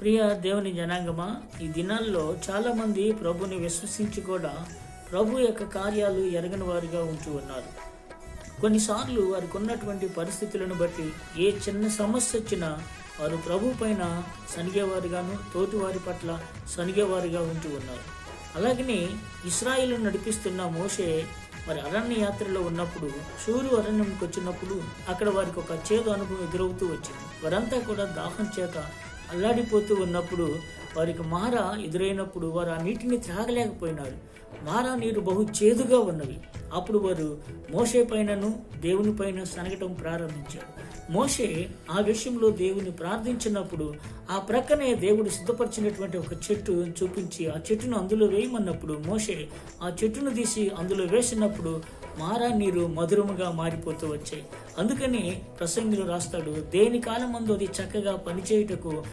ప్రియ దేవుని జనాంగమా ఈ దినాల్లో చాలా మంది ప్రభుని విశ్వసించి కూడా ప్రభు యొక్క కార్యాలు ఎరగని వారిగా ఉంటూ ఉన్నారు. కొన్నిసార్లు వారికి ఉన్నటువంటి పరిస్థితులను బట్టి ఏ చిన్న సమస్య వచ్చినా వారు ప్రభు పైన సనిగేవారుగాను తోటివారి పట్ల సనిగేవారుగా ఉంటూ ఉన్నారు. అలాగనే ఇస్రాయిల్ నడిపిస్తున్న మోషే మరి అరణ్య యాత్రలో ఉన్నప్పుడు సూర్యు అరణ్యంకి వచ్చినప్పుడు అక్కడ వారికి ఒక చేదు అనుభవం ఎదురవుతూ వచ్చింది. వారంతా కూడా దాహం చేత అల్లాడిపోతూ ఉన్నప్పుడు వారికి మార ఎదురైనప్పుడు వారు ఆ నీటిని త్రాగలేకపోయినారు. మారా నీరు బహు చేదుగా ఉన్నవి. అప్పుడు వారు మోషే పైనను దేవుని పైన సనగటం ప్రారంభించారు. మోషే ఆ విషయంలో దేవుని ప్రార్థించినప్పుడు ఆ ప్రక్కనే దేవుడు సిద్ధపరిచినటువంటి ఒక చెట్టు చూపించి ఆ చెట్టును అందులో వేయమన్నప్పుడు మోషే ఆ చెట్టును తీసి అందులో వేసినప్పుడు మారా నీరు మధురముగా మారిపోతూ వచ్చాయి. అందుకని ప్రసంగులు రాస్తాడు దేని కాలం అది చక్కగా పనిచేయుటకు